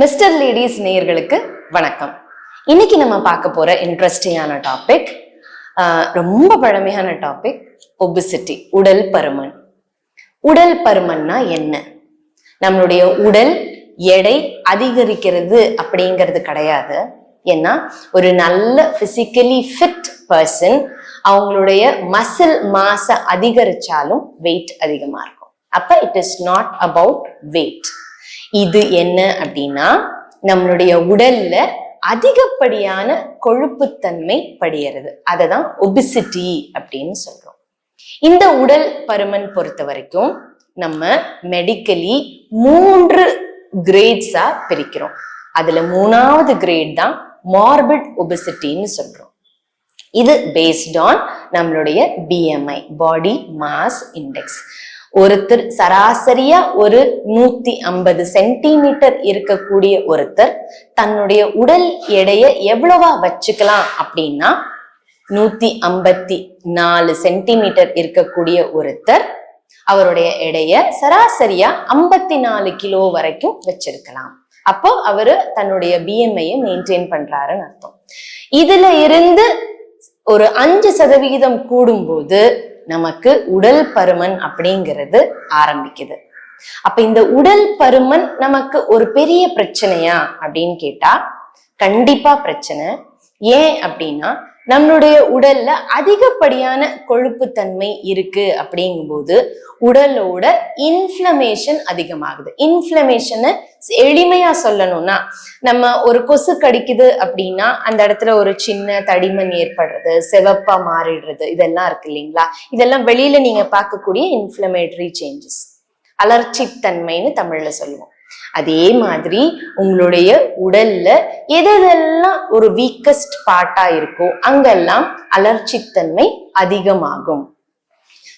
Mister ladies நேயர்களுக்கு வணக்கம். இன்னைக்கு நம்ம பார்க்க போற இன்ட்ரெஸ்டிங்கான டாபிக் ரொம்ப பழமையான டாபிக் ஒபிசிட்டி உடல் பருமன். உடல் பருமன்னா என்ன? நம்மளுடைய உடல் எடை அதிகரிக்கிறது அப்படிங்கிறது கிடையாது. ஏன்னா ஒரு நல்ல பிசிக்கலி ஃபிட் பர்சன் அவங்களுடைய மசில் மாச அதிகரிச்சாலும் வெயிட் அதிகமா இருக்கும். அப்ப it is not about weight இது என்ன அப்படின்னா நம்மளுடைய உடல்ல அதிகப்படியான கொழுப்புத்தன்மை படுகிறது. அதை தான் ஒபிசிட்டி அப்படின்னு சொல்றோம். இந்த உடல் பருமன் பொறுத்த வரைக்கும் நம்ம மெடிக்கலி மூன்று கிரேட்ஸா பிரிக்கிறோம். அதுல மூணாவது கிரேட் தான் மார்பிட் ஒபிசிட்டின்னு சொல்றோம். இது பேஸ்ட் ஆன் நம்மளுடைய பிஎம்ஐ பாடி மாஸ் இண்டெக்ஸ் ஒருத்தர் சராசரியா ஒரு நூத்தி ஐம்பது சென்டிமீட்டர் இருக்கக்கூடிய ஒருத்தர் தன்னுடைய உடல் எடையை எவ்வளவா வச்சுக்கலாம் அப்படின்னா நூத்தி ஐம்பத்தி நாலு சென்டிமீட்டர் இருக்கக்கூடிய ஒருத்தர் அவருடைய எடைய சராசரியா ஐம்பத்தி நாலு கிலோ வரைக்கும் வச்சிருக்கலாம். அப்போ அவரு தன்னுடைய பிஎம்ஐயை மெயின்டைன் பண்றாருன்னு அர்த்தம். இதுல இருந்து ஒரு அஞ்சு சதவிகிதம் கூடும்போது நமக்கு உடல் பருமன் அப்படிங்கிறது ஆரம்பிக்குது. அப்ப இந்த உடல் பருமன் நமக்கு ஒரு பெரிய பிரச்சனையா அப்படின்னு கேட்டா கண்டிப்பா பிரச்சனை. ஏன் அப்படின்னா நம்மளுடைய உடல்ல அதிகப்படியான கொழுப்புத்தன்மை இருக்கு அப்படிங்கும்போது உடலோட இன்ஃப்ளமேஷன் அதிகமாகுது. இன்ஃப்ளமேஷனை எளிமையா சொல்லணும்னா நம்ம ஒரு கொசு கடிக்குது அப்படின்னா அந்த இடத்துல ஒரு சின்ன தடிமன் ஏற்படுறது சிவப்பா மாறிடுறது இதெல்லாம் இருக்கு இல்லைங்களா? இதெல்லாம் வெளியில நீங்க பார்க்கக்கூடிய இன்ஃப்ளமேட்டரி சேஞ்சஸ் அலர்ச்சித்தன்மைன்னு தமிழ்ல சொல்லுவோம். அதே மாதிரி உங்களுடைய உடல்ல எதெல்லாம் ஒரு வீக்கஸ்ட் பார்ட்டா இருக்கோ அங்கெல்லாம் அலர்ச்சித்தன்மை அதிகமாகும்.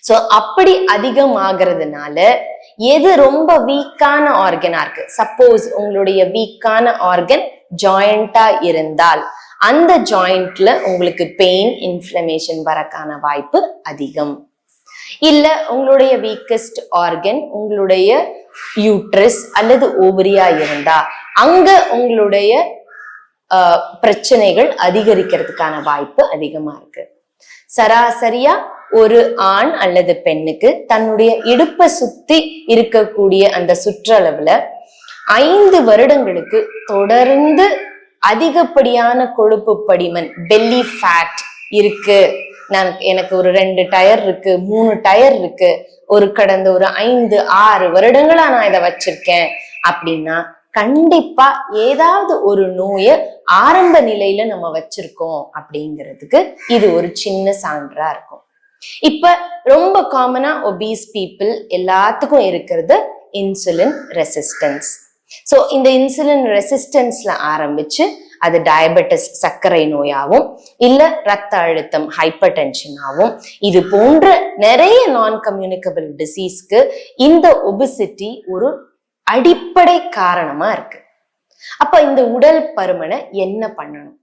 சோ அப்படி அதிகமாகிறதுனால எது ரொம்ப வீக்கான ஆர்கனா இருக்கு? சப்போஸ் உங்களுடைய வீக்கான ஆர்கன் ஜாயிண்டா இருந்தால் அந்த ஜாயிண்ட்ல உங்களுக்கு பெயின் இன்ஃப்ளமேஷன் வரக்கான வாய்ப்பு அதிகம். இல்ல உங்களுடைய வீக்கஸ்ட் ஆர்கன் உங்களுடைய யூட்ரஸ் அல்லது ஓவரியா இருந்தா அங்க உங்களுடைய பிரச்சனைகள் அதிகரிக்கிறதுக்கான வாய்ப்பு அதிகமா இருக்கு. சராசரியா ஒரு ஆண் அல்லது பெண்ணுக்கு தன்னுடைய இடுப்பை சுத்தி இருக்கக்கூடிய அந்த சுற்றளவுல ஐந்து வருடங்களுக்கு தொடர்ந்து அதிகப்படியான கொழுப்பு படிமன் பெல்லி ஃபேட் இருக்கு. நான் எனக்கு ஒரு ரெண்டு டயர் இருக்கு மூணு டயர் இருக்கு ஒரு கடந்த ஒரு ஐந்து ஆறு வருடங்களா நான் இதை வச்சிருக்கேன். அப்படின்னா கண்டிப்பா ஏதாவது ஒரு நோயை ஆரம்ப நிலையில நம்ம வச்சிருக்கோம் அப்படிங்கிறதுக்கு இது ஒரு சின்ன சான்றா இருக்கும். இப்ப ரொம்ப காமனா ஒபீஸ் பீப்புள் எல்லாத்துக்கும் இருக்கிறது இன்சுலின் ரெசிஸ்டன்ஸ் ஸோ இந்த இன்சுலின் ரெசிஸ்டன்ஸ்ல ஆரம்பிச்சு அது டயபெட்டிஸ் சர்க்கரை நோயாகவும் இல்ல ரத்த அழுத்தம் ஹைப்பர் டென்ஷனாகவும் இது போன்ற நிறைய நான் கம்யூனிகபிள் டிசீஸ்க்கு இந்த ஒபிசிட்டி ஒரு அடிப்படை காரணமா இருக்கு. அப்ப இந்த உடல் பருமனை என்ன பண்ணணும்?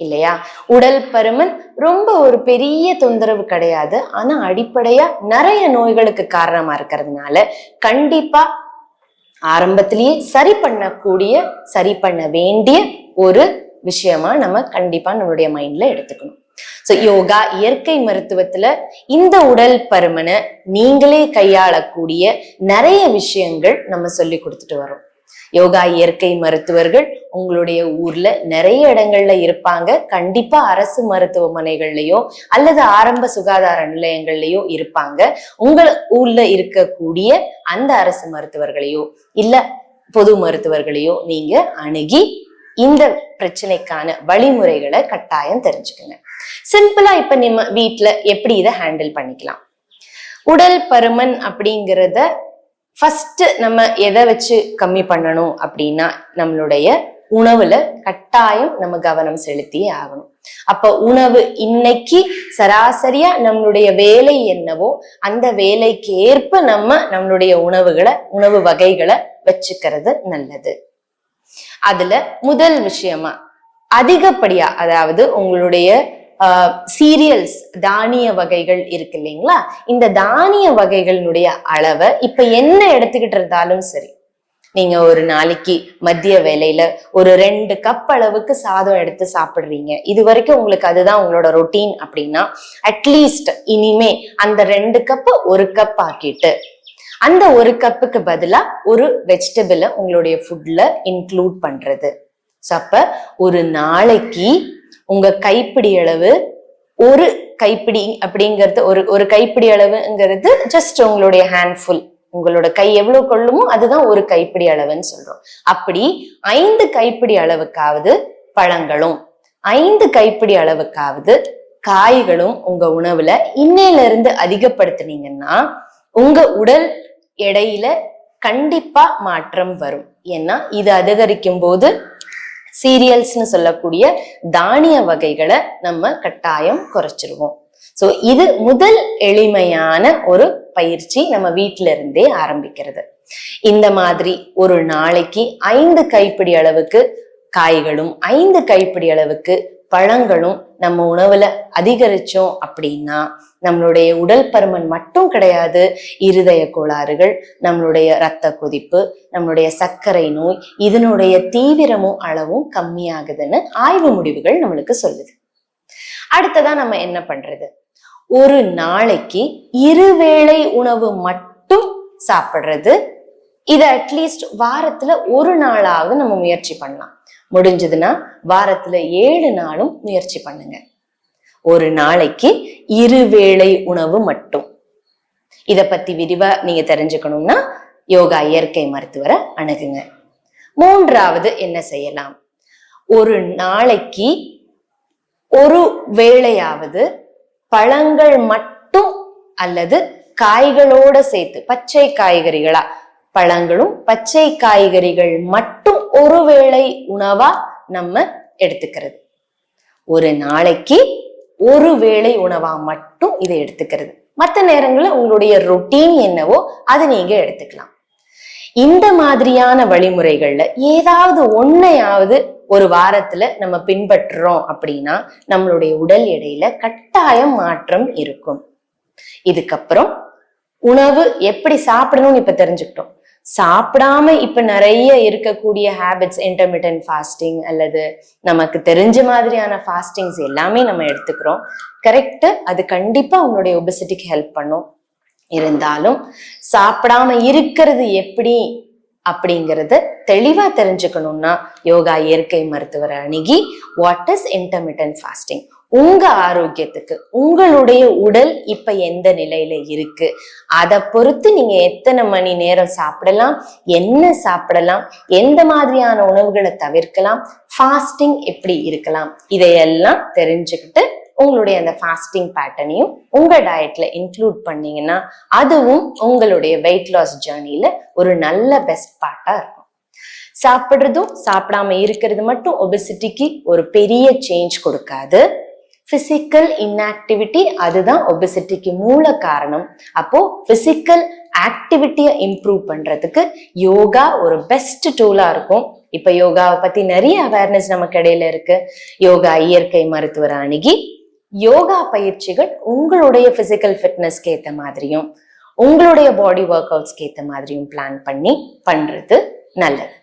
இல்லையா? உடல் பருமன் ரொம்ப ஒரு பெரிய தொந்தரவு கிடையாது. ஆனா அடிப்படையா நிறைய நோய்களுக்கு காரணமா இருக்கிறதுனால கண்டிப்பா ஆரம்பத்திலேயே சரி பண்ணக்கூடிய சரி பண்ண வேண்டிய ஒரு விஷயமா நம்ம கண்டிப்பா நம்மளுடைய மைண்ட்ல எடுத்துக்கணும். ஸோ யோகா இயற்கை மருத்துவத்துல இந்த உடல் பருமனை நீங்களே கையாளக்கூடிய நிறைய விஷயங்கள் நம்ம சொல்லி கொடுத்துட்டு வரோம். யோகா இயற்கை மருத்துவர்கள் உங்களுடைய ஊர்ல நிறைய இடங்கள்ல இருப்பாங்க. கண்டிப்பா அரசு மருத்துவமனைகள்லயோ அல்லது ஆரம்ப சுகாதார நிலையங்கள்லயோ இருப்பாங்க. உங்க ஊர்ல இருக்கக்கூடிய அந்த அரசு மருத்துவர்களையோ இல்ல பொது மருத்துவர்களையோ நீங்க அணுகி இந்த பிரச்சனைக்கான வழிமுறைகளை கட்டாயம் தெரிஞ்சுக்கங்க. சிம்பிளா இப்ப நம்ம வீட்டுல எப்படி இதை ஹேண்டில் பண்ணிக்கலாம்? உடல் பருமன் அப்படிங்கிறத ஃபர்ஸ்ட் நம்ம எதை வச்சு கம்மி பண்ணணும் அப்படின்னா நம்மளுடைய உணவுல கட்டாயம் நம்ம கவனம் செலுத்தியே ஆகணும். அப்ப உணவு இன்னைக்கு சராசரியா நம்மளுடைய வேலை என்னவோ அந்த வேலைக்கு ஏற்ப நம்ம நம்மளுடைய உணவுகளை உணவு வகைகளை வச்சுக்கிறது நல்லது. அதுல முதல் விஷயமா அதிகப்படியா அதாவது உங்களுடைய சீரியல்ஸ் தானிய வகைகள் இருக்கு இல்லைங்களா? இந்த தானிய வகைகளினுடைய அளவை இப்ப என்ன எடுத்துக்கிட்டு இருந்தாலும் சரி நீங்க ஒரு நாளைக்கு மதிய வேலையில ஒரு ரெண்டு கப் அளவுக்கு சாதம் எடுத்து சாப்பிடுறீங்க. இது வரைக்கும் உங்களுக்கு அதுதான் உங்களோட ரொட்டீன் அப்படின்னா அட்லீஸ்ட் இனிமே அந்த ரெண்டு கப் ஒரு கப் ஆக்கிட்டு அந்த ஒரு கப்புக்கு பதிலா ஒரு வெஜிடபிளை உங்களுடைய ஃபுட்ல இன்க்ளூட் பண்றது. ஸோ அப்ப ஒரு நாளைக்கு உங்க கைப்பிடி அளவு ஒரு கைப்பிடி அப்படிங்கிறது ஒரு ஒரு கைப்பிடி அளவுங்கிறது ஜஸ்ட் உங்களுடைய ஹேண்ட்ஃபுல் உங்களோட கை எவ்வளவு கொள்ளுமோ அதுதான் ஒரு கைப்பிடி அளவுன்னு சொல்றோம். அப்படி ஐந்து கைப்பிடி அளவுக்காவது பழங்களும் ஐந்து கைப்பிடி அளவுக்காவது காய்களும் உங்க உணவுல இன்னையில இருந்து அதிகப்படுத்துனீங்கன்னா உங்க உடல் எடையில கண்டிப்பா மாற்றம் வரும். ஏன்னா இது அதிகரிக்கும் போது சீரியல்ஸ்னு சொல்லக்கூடிய தானிய வகைகளை நம்ம கட்டாயம் குறைச்சிருவோம். சோ இது முதல் எளிமையான ஒரு பயிற்சி நம்ம வீட்டில இருந்தே ஆரம்பிக்கிறது. இந்த மாதிரி ஒரு நாளைக்கு ஐந்து கைப்பிடி அளவுக்கு காய்களும் ஐந்து கைப்பிடி அளவுக்கு பழங்களும் நம்ம உணவுல அதிகரிச்சோம் அப்படின்னா நம்மளுடைய உடல் பருமன் மட்டும் கிடையாது இருதய கோளாறுகள் நம்மளுடைய இரத்த கொதிப்பு நம்மளுடைய சர்க்கரை நோய் இதனுடைய தீவிரமும் அளவும் கம்மியாகுதுன்னு ஆய்வு முடிவுகள் நம்மளுக்கு சொல்லுது. அடுத்ததா நம்ம என்ன பண்றது? ஒரு நாளைக்கு இருவேளை உணவு மட்டும் சாப்பிடுறது இதை அட்லீஸ்ட் வாரத்துல ஒரு நாளாவது நம்ம முயற்சி பண்ணலாம். முடிஞ்சதுன்னா வாரத்துல ஏழு நாளும் முயற்சி பண்ணுங்க. ஒரு நாளைக்கு இருவேளை உணவு மட்டும். இத பத்தி விரிவா நீங்க தெரிஞ்சுக்கணும்னா யோகா இயற்கை மருத்துவரை அணுகுங்க. மூன்றாவது என்ன செய்யலாம்? ஒரு நாளைக்கு ஒரு வேளையாவது பழங்கள் மட்டும் அல்லது காய்களோட சேர்த்து பச்சை காய்கறிகளா பழங்களும் பச்சை காய்கறிகள் மட்டும் ஒருவேளை உணவா நம்ம எடுத்துக்கிறது. ஒரு நாளைக்கு ஒரு வேளை உணவா மட்டும் இதை எடுத்துக்கிறது. மற்ற நேரங்களில் உங்களுடைய ரொட்டீன் என்னவோ அதை நீங்க எடுத்துக்கலாம். இந்த மாதிரியான வழிமுறைகள்ல ஏதாவது ஒன்னையாவது ஒரு வாரத்துல நம்ம பின்பற்றுறோம் அப்படின்னா நம்மளுடைய உடல் எடையில கட்டாயம் மாற்றம் இருக்கும். இதுக்கப்புறம் உணவு எப்படி சாப்பிடணும்னு இப்ப தெரிஞ்சுக்கிட்டோம். சாப்பிடாம இப்ப நிறைய இருக்கக்கூடிய ஹேபிட்ஸ் இன்டர்மீடியன்ட் ஃபாஸ்டிங் அல்லது நமக்கு தெரிஞ்ச மாதிரியான ஃபாஸ்டிங்ஸ் எல்லாமே நம்ம எடுத்துக்கிறோம். கரெக்ட் அது கண்டிப்பா உங்களுடைய ஒபிசிட்டிக்கு ஹெல்ப் பண்ணும். இருந்தாலும் சாப்பிடாம இருக்கிறது எப்படி அப்படிங்கிறது தெளிவா தெரிஞ்சுக்கணும்னா யோகா இயற்கை மருத்துவரை அணுகி வாட் இஸ் இன்டர்மீடியன்ட் ஃபாஸ்டிங் உங்க ஆரோக்கியத்துக்கு உங்களுடைய உடல் இப்ப எந்த நிலையில இருக்கு? அதை பொறுத்து நீங்க எத்தனை மணி நேரம் சாப்பிடலாம் என்ன சாப்பிடலாம் எந்த மாதிரியான உணவுகளை தவிர்க்கலாம் ஃபாஸ்டிங் எப்படி இருக்கலாம் இதையெல்லாம் தெரிஞ்சுக்கிட்டு உங்களுடைய அந்த ஃபாஸ்டிங் பேட்டர்னையும் உங்க டயட்ல இன்க்ளூட் பண்ணீங்கன்னா அதுவும் உங்களுடைய வெயிட் லாஸ் ஜேர்னில ஒரு நல்ல பெஸ்ட் பார்ட்டா இருக்கும். சாப்பிடுறதும் சாப்பிடாம இருக்கிறது மட்டும் ஒபிசிட்டிக்கு ஒரு பெரிய சேஞ்ச் கொடுக்காது. ஃபிசிக்கல் இன்ஆக்டிவிட்டி அதுதான் ஒபிசிட்டிக்கு மூல காரணம். அப்போ ஃபிசிக்கல் ஆக்டிவிட்டியை இம்ப்ரூவ் பண்றதுக்கு யோகா ஒரு பெஸ்ட் டூலா இருக்கும். இப்ப யோகாவை பத்தி நிறைய அவேர்னஸ் நமக்கு இடையில இருக்கு. யோகா இயற்கை மருத்துவர் அணுகி யோகா பயிற்சிகள் உங்களுடைய பிசிக்கல் ஃபிட்னஸ்க்கு ஏத்த மாதிரியும் உங்களுடைய பாடி ஒர்க் அவுட்ஸ்க்கு ஏத்த மாதிரியும் பிளான் பண்ணி பண்றது நல்லது.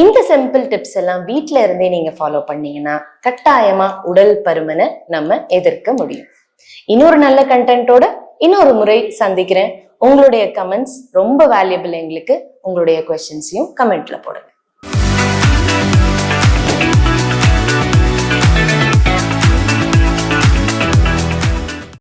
இந்த சிம்பிள் டிப்ஸ் எல்லாம் வீட்டில இருந்தே நீங்க ஃபாலோ பண்ணீங்கன்னா கட்டாயமா உடல் பருமனை நம்ம எதிர்க்க முடியும். இன்னொரு நல்ல கண்டென்ட்டோட இன்னொரு முறை சந்திக்கிறேன். உங்களுடைய கமெண்ட்ஸ் ரொம்ப வேல்யூபிள் எங்களுக்கு. உங்களுடைய கொஸ்டின்ஸையும் கமெண்ட்ல போடுங்க.